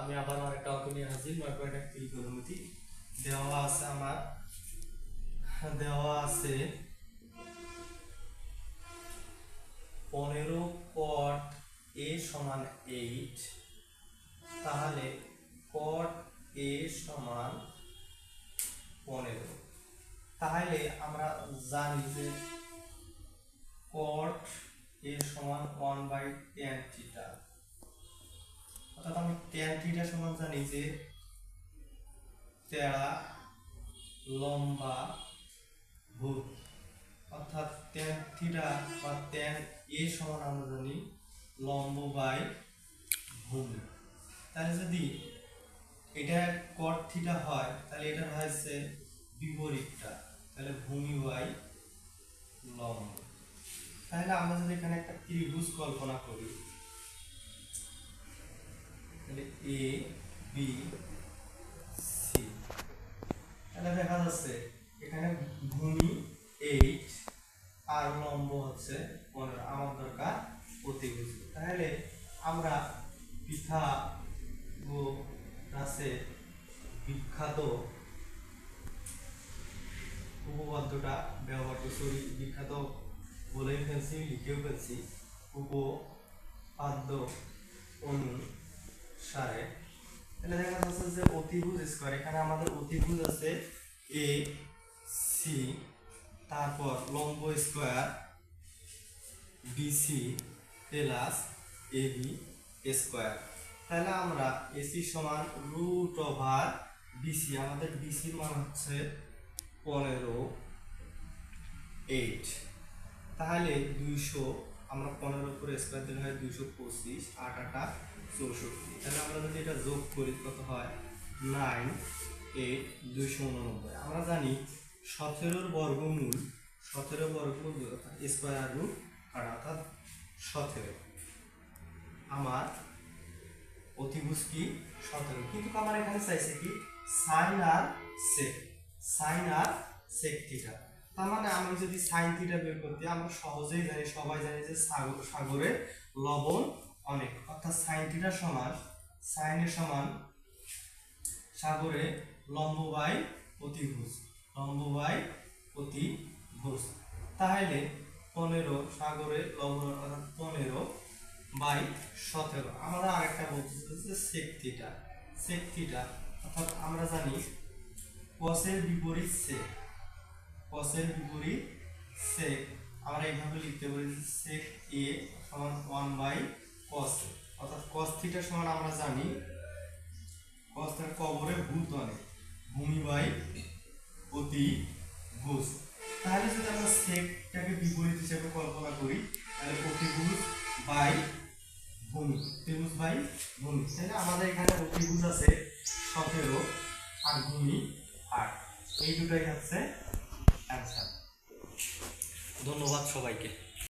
আমি আবার আমার একটা অঙ্ক নিয়ে হাজির, নয় পয়েন্ট এক তিরিশ অনুমতি দেওয়া আছে আমার, দেওয়া আছে পনেরো কট এ সমান এইট তাহলে কট এ সমান পনেরো। তাহলে আমরা জানি যে কট এ সমান ওয়ান বাই টেন থিটা অর্থাৎ আমি টেন থিটা সমান জানি যে তেড়া লম্বা ভূত অর্থাৎ টেন থিটা বা টেন এ সমান আমরা জানি লম্ব বাই ভূমি তাহলে যদি এটা কট থিটা হয়, তাহলে এটা হয়েছে বিপরীতটা। তাহলে ভূমি বাই লম্ব। তাহলে আমরা যদি এখানে একটা ত্রিভুজ কল্পনা করি তাহলে এ বি সি দেখা যাচ্ছে এখানে ভূমি এইট আর লম্ব হচ্ছে পনেরো। আমার দরকার অতিভুজ। তাহলে আমরা পিঠা গো রাসের বিখ্যাত উপপাদ্যটা ব্যবহার করে সরি বিখ্যাত বলেই ফেলছি, লিখেও ফেলছি। উপপাদ্য অনুসারে তাহলে দেখা যাচ্ছে যে অতিভুজ স্কোয়ার, এখানে আমাদের অতিভুজ আছে এ সি তারপর লম্ব square BC plus AB square. তাহলে আমরা এসি সমান রুট ওভার বিসি আমাদের বিসির মান হচ্ছে পনেরো এইট তাহলে দুইশো, আমরা পনেরো করে স্কোয়ার দিলে হয় দুইশো পঁচিশ আট আটা চৌষট্টি। তাহলে আমরা যদি এটা যোগ করি, কত হয়? নাইন এইট দুইশো উননব্বই। আমরা জানি সতেরোর বর্গমূল, সতেরো বর্গমূল স্কোয়ার রুট আর অর্থাৎ সতেরো। আমার অতিভুজ কি? সতেরো। কিন্তু আমার এখানে চাইছে কি? সাইন আর সেক সাইন আর সেক থিটা তার মানে আমি যদি সাইন থিটা বের করতে, আমরা সহজেই জানি, সবাই জানি যে সাগর সাগরে লবণ অনেক। অর্থাৎ সাইন থিটা সমান সাইনের সমান সাগরে লম্ব বাই অতিভুজ, লম্ব বাই অতিভুজ। তাহলে পনেরো সাগরে লবণ অর্থাৎ পনেরো বাই সতেরো। আমরা আরেকটা বলতেছি যে সেক থিটা সেক থিটা অর্থাৎ আমরা জানি কসের বিপরীত সেক কসের বিপরীত সেক আমরা এইভাবে লিখতে পারি সেক এ সমান ওয়ান বাই কস অর্থাৎ থিটা সমান আমরা জানি তার কবরে ভূত ভূমি বাই অতি ভুজ তাহলে যদি আমরা সেকটাকে বিপরীত হিসেবে কল্পনা করি, তাহলে অতিভুজ বাই ভূমি, ত্রিভুজ বাই ভূমি। তাহলে আমাদের এখানে অতিভুজ আছে সতেরো আর ভূমি আট। এই দুটাই হচ্ছে অ্যান্সার ধন্যবাদ সবাইকে।